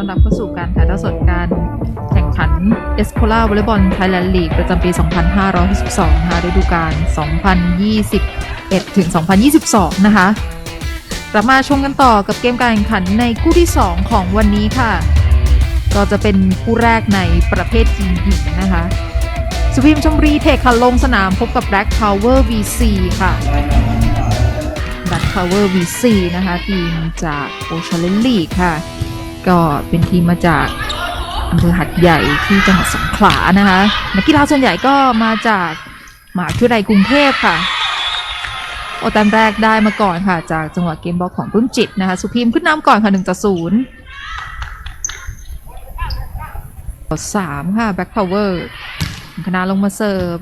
ต้อนรับเข้าสู่การถ่ายทอดสดการแข่งขันเอสโคล่าวอลเลย์บอลไทยแลนด์ลีกประจำปี 2562นะคะฤดูกาล 2021 ถึง 2022 นะคะกลับมาชมกันต่อกับเกมการแข่งขันในคู่ที่ 2 ของวันนี้ค่ะ ก็จะเป็นคู่แรกในประเภททีมหญิงนะคะสุพิมชมรีเทคค่ะลงสนามพบกับ Black Power VC ค่ะ Black Power VC นะคะ ทีมจากโอชาเลนลีกค่ะ ก็เป็นทีมมาจากอำเภอหัดใหญ่ที่จังหวัดสงขลานะคะนักกีฬาส่วนใหญ่ก็มาจากมหาวิทยาลัยกรุงเทพค่ะ โอแต้มแรกได้มาก่อนค่ะ จากจังหวะเกมบอลของปลื้มจิตนะคะ สุพิมขึ้นนำก่อนค่ะ1ต่อ0ต่อ3ค่ะ Back Power คณะลงมาเสิร์ฟ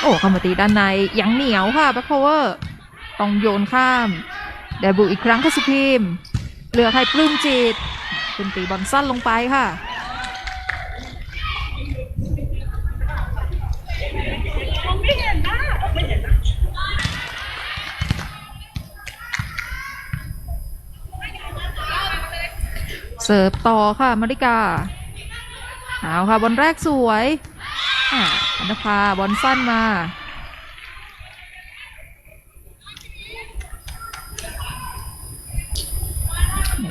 โอ้เข้ามตีด้านในยังเหนียวค่ะ Back Power ต้องโยนข้าม เดบุอีกครั้งค่ะสุพิมเหลือใครปลื้มจิตเป็นตีบอลสั้นลงไปค่ะเสิร์ฟต่อค่ะมาริกาเอาค่ะบอลแรกสวยอันดภาบอลสั้นมา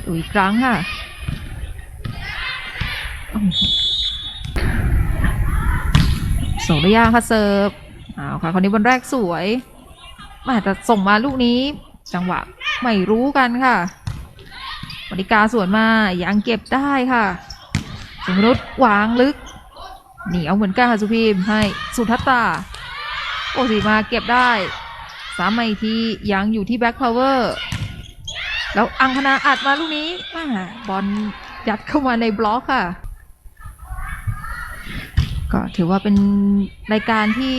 ดูอีกครั้งค่ะส่งได้ยากค่ะเสิร์ฟเอาค่ะคนนี้บอลแรกสวยแมาแต่ส่งมาลูกนี้ จังหวะไม่รู้กันค่ะบริกาสวนมายังเก็บได้ค่ะสมนุษวางลึกเหนียวเหมือนกันค่ะสุพีมให้สุทัตตา โอสีมาเก็บได้สามมาอีกทียังอยู่ที่แบ็คพาวเวอร์ แล้วอังคณาอัดมาลูกนี้มาบอลยัดเข้ามาในบล็อกค่ะ ก็ถือว่าเป็นรายการที่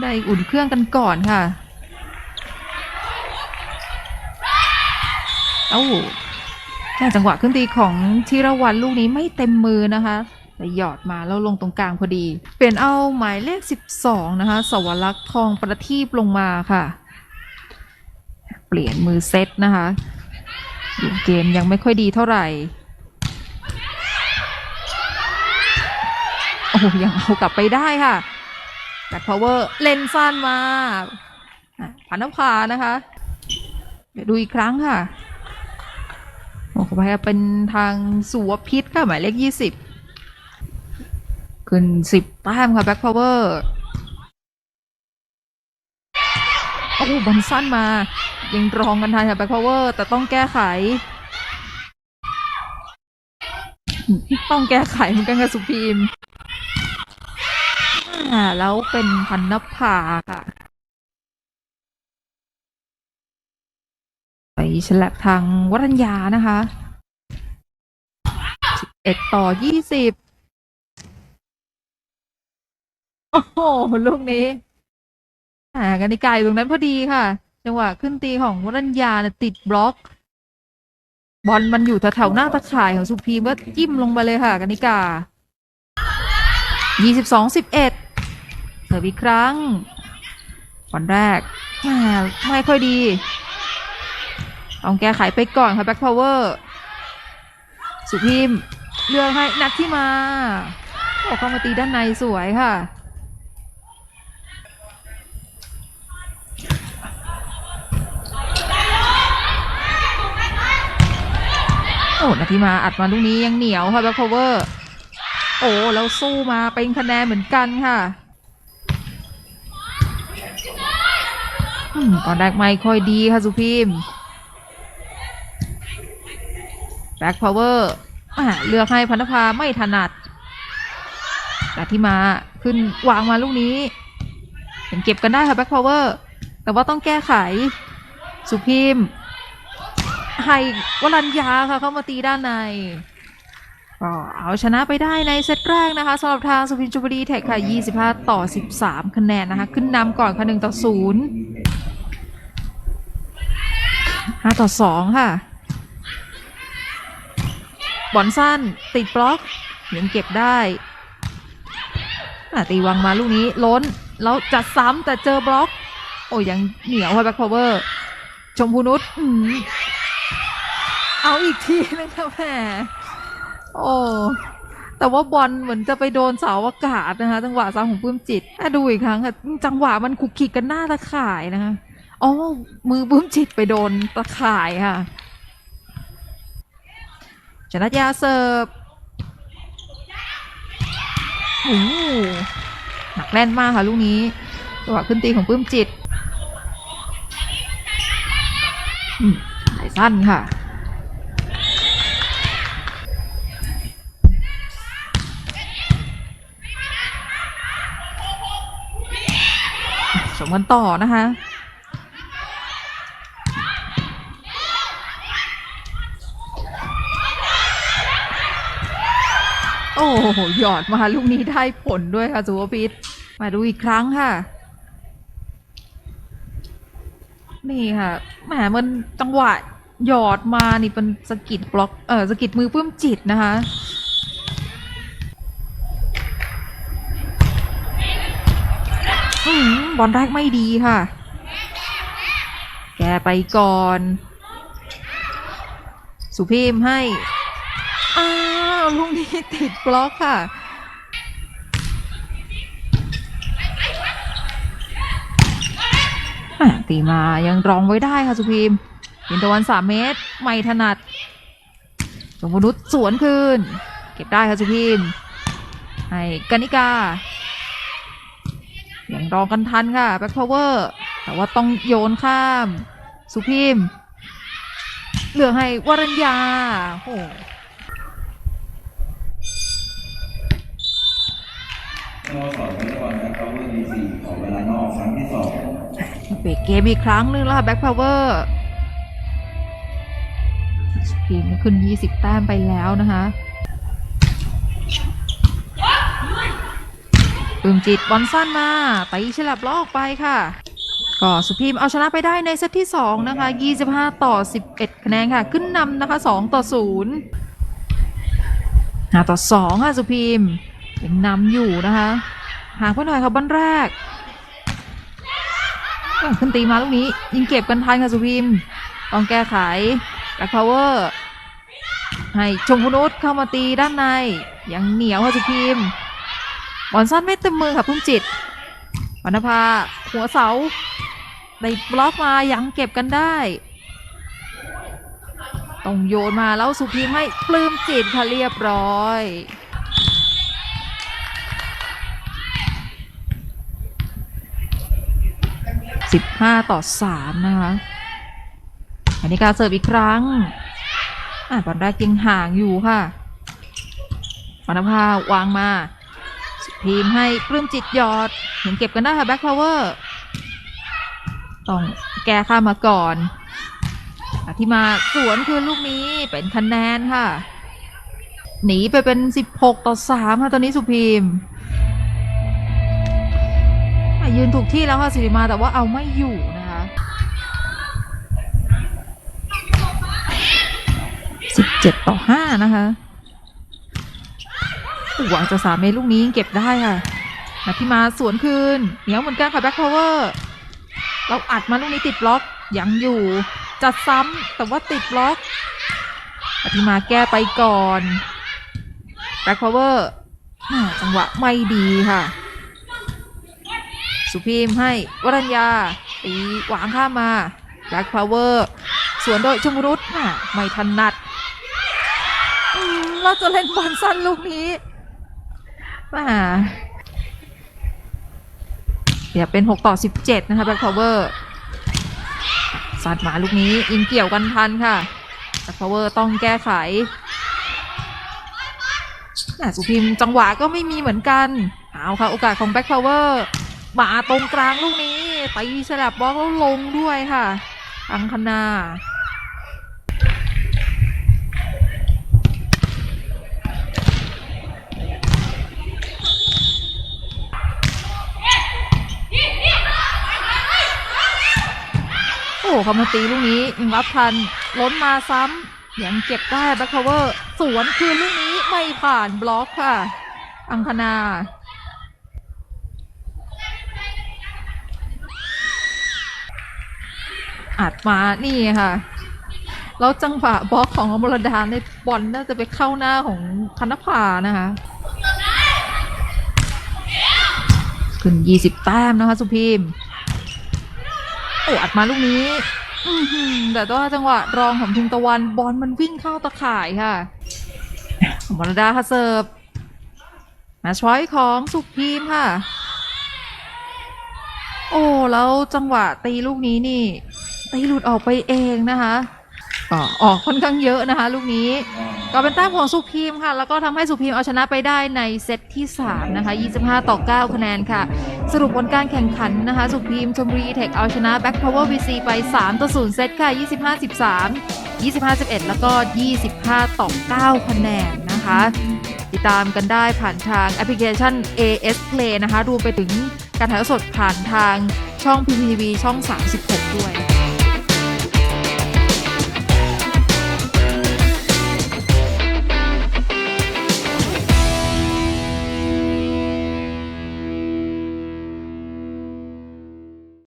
ได้อุ่นเครื่องกันก่อนค่ะเอ้าจังหวะขึ้นตีของธีรวันลูกนี้ไม่เต็มมือนะคะแต่หยอดมาแล้วลงตรงกลางพอดี เปลี่ยนเอาหมายเลข 12 นะคะ สวรักษ์ทองประทีปลงมาค่ะ เปลี่ยนมือเซตนะคะ เกมยังไม่ค่อยดีเท่าไหร่ โอ้ยังเอากลับไปได้ค่ะแบ็คพาวเวอร์เลนสั้นมาอะพันธภานะคะ เดี๋ยวดูอีกครั้งค่ะโอ้โหพายเป็นทางสุวพิษค่ะ หมายเลขยี่สิบขึ้นสิบแต้มค่ะแบ็คพาวเวอร์ โอ้โหบอลสั้นมา ยังรองกันทันค่ะแบ็คพาวเวอร์แต่ต้องแก้ไข ต้องแก้ไขเหมือนกันค่ะสุพีมอ่าแล้วเป็นพันนภาค่ะไปฉลับทางวรัญญานะคะ11ต่อ 20 โอ้โห ลูกนี้ อ่ากันนิกายอยู่ตรงนั้นพอดีค่ะ จังหวะขึ้นตีของวรัญญาเนี่ยติดบล็อก บอลมันอยู่แถวๆหน้าตะข่ายของสุพีมก็จิ้มลงไปเลยค่ะกันนิกา 22 11เสิร์ฟอีกครั้งบอลแรกอ่าไม่ค่อยดี ต้องแก้ไขไปก่อนค่ะแบ็คพาวเวอร์ สุพิมเลือกให้นัดที่มาโอ้เข้ามาตีด้านในสวยค่ะ โอ้นาทีมาอัดมาลูกนี้ยังเหนียวค่ะแบ็คพาวเวอร์ โอ้แล้วสู้มาเป็นคะแนนเหมือนกันค่ะตอนแรกไม่ค่อยดีค่ะสุพิมแบ็คพาวเวอร์เลือกให้พันธภาไม่ถนัดแต่ที่มาขึ้นวางมาลูกนี้เห็นเก็บกันได้ค่ะแบ็คพาวเวอร์ แต่ว่าต้องแก้ไข สุพิม พ์ให้วรัญญาค่ะ เข้ามาตีด้านในก็เอาชนะไปได้ในเซตแรกนะคะสำหรับทางสุพิมพ์จุบดีเทคค่ะ 25 ต่อ 13 คะแนนนะคะ ขึ้นนำก่อนค่ะ 1 ต่อ 0 5 ต่อ 2 ค่ะบอลสั้นติดบล็อกยังเก็บได้ตีวังมาลูกนี้ล้น แล้วจัดซ้ำแต่เจอบล็อก โอ้ยังเหนียวค่ะแบ็คพาวเวอร์ ชมพูนุช เอาอีกทีนึงค่ะแหมโอ้แต่ว่าบอลเหมือนจะไปโดนเสาอากาศนะคะ จังหวะซ้ำของปื้มจิตอ่ดูอีกครั้งค่ะจังหวะมันขุกขิกกันหน้าตะข่ายนะคะอ๋อมือปื้มจิตไปโดนตะข่ายค่ะชนะยาเสิร์ฟโอ้โหหนักแน่นมากค่ะลูกนี้จังหวะขึ้นตีของปื้มจิตสายสั้นค่ะ ชมกันต่อนะคะโอ้โห หยอดมาลูกนี้ได้ผลด้วยค่ะสุภพิษมาดูอีกครั้งค่ะ นี่ค่ะแหมมันจังหวะหยอดมานี่เป็นสะกิดบล็อกเออสะกิดมือปลื้มจิตนะคะ บอลแรกไม่ดีค่ะ แกไปก่อน สุพิมให้ อ้าวลูกนี้ติดบล็อกค่ะ ตีมายังรองไว้ได้ค่ะสุพิมพ์ยินตะวันสามเมตร ไม่ถนัดสมนุษย์สวนคืน เก็บได้ค่ะสุพิมพ์ให้กนิกา ยังรองกันทันค่ะแบ็คพาวเวอร์แต่ว่าต้องโยนข้าม สุพิมเหลือให้วรัญญาโอ้สโมสรวอลเลย์บอลและพาวเวอร์ดีซีของเวลานอกครั้งที่สองเกเกมอีกครั้งนึงแล้วค่ะแบ็คพาวเวอร์ทีมขึ้น 20 แต้มไปแล้วนะคะ ปึมจิตบอลสั้นมาตีฉลับล้อออกไปค่ะ ก็สุพีมเอาชนะไปได้ในเซตที่ 2 นะคะ 25 ต่อ 11 คะแนนค่ะ ขึ้นนำนะคะ 2 ต่อ 0 5 ต่อ 2 ค่ะ สุพีมยังนำอยู่นะคะห่างไปหน่อยค่ะบอลแรกขึ้นตีมาลูกนี้ ยิงเก็บกันทันค่ะสุพิมต้องแก้ไขแบ็คพาวเวอร์ให้ชมพนุษเข้ามาตีด้านใน ยังเหนียวค่ะสุพิม บอลสั้นไม่เต็มมือค่ะพุ่มจิตวรรณภาหัวเสาได้บล็อกมายังเก็บกันได้ต้องโยนมาแล้วสุพิมพ์ให้ปลื้มจิตค่ะเรียบร้อย15ต่อ3นะคะ อันนี้การเสิร์ฟอีกครั้ง อะบอลแรกยังห่างอยู่ค่ะวรรณภาวางมา สุพีมให้ปลื้มจิตหยอดเห็นเก็บกันได้ค่ะแบ็คพาวเวอร์ต้องแก้ข้ามาก่อนอธิมาสวนคือลูกนี้เป็นคะแนนค่ะ หนีไปเป็น 16 ต่อ 3 ค่ะตอนนี้สุพีมยืนถูกที่แล้วค่ะสิริมาแต่ว่าเอาไม่อยู่นะคะ 17 ต่อ 5 นะคะ หวังจะสามเมตรลูกนี้เก็บได้ค่ะนาทีมาสวนคืน เหนียวเหมือนกันค่ะแบ็คพาวเวอร์เราอัดมาลูกนี้ติดบล็อกยังอยู่จัดซ้ำแต่ว่าติดบล็อกนาทีมาแก้ไปก่อนแบ็คพาวเวอร์จังหวะไม่ดีค่ะ สุพีมให้วรัญญาตีหวางข้ามมาแบ็คพาวเวอร์สวนโดยชมรุตน่ะไม่ทันนัดเราจะเล่นบอลสั้นลูกนี้ มาเดี๋ยวเป็น 6 ต่อ 17 นะคะแบ็คพาวเวอร์สัดมาลูกนี้ยิงเกี่ยวกันทันค่ะแบ็คพาวเวอร์ต้องแก้ไขน่สุพิมจังหวะก็ไม่มีเหมือนกัน เอาค่ะ โอกาสของแบ็คพาวเวอร์มาตรงกลางลูกนี้ตีฉลับบล็อกแล้วลงด้วยค่ะอังคณา โอ้เขามาตีลูกนี้ยังรับทันล้นมาซ้ำยังเก็บได้แบ็คเวอร์สวนคืนลูกนี้ไม่ผ่านบล็อกค่ะ อังคณาอัดมานี่ค่ะ แล้วจังหวะบล็อกของอมรดาในบอลน่าจะไปเข้าหน้าของคณภานะคะขึ้น20แต้มนะคะ สุพิมพ์ โอ้อัดมาลูกนี้แต่ว่าจังหวะรองของทิงตะวันบอลมันวิ่งเข้าตะข่ายค่ะอมรดาค่ะเสิร์ฟแมชพอยของสุพิมค่ะ โอ้แล้วจังหวะตีลูกนี้นี่ตีหลุดออกไปเองนะคะก็ออกค่อนข้างเยอะนะคะ ลูกนี้ ก็เป็นแต้มของสุพีมค่ะ แล้วก็ทำให้สุพีมเอาชนะไปได้ในเซตที่ 3 นะคะ 25 ต่อ 9 คะแนนค่ะ สรุปผลการแข่งขันนะคะ สุพีมชมบุรีเทคเอาชนะ Back Power VC ไป 3 ต่อ 0 เซตค่ะ 25 13 25 11 แล้วก็ 25 ต่อ 9 คะแนนนะคะ ติดตามกันได้ผ่านทางแอปพลิเคชัน AS Play นะคะรวมไปถึงการถ่ายทอดสดผ่านทางช่อง PPTV ช่อง 36 ด้วย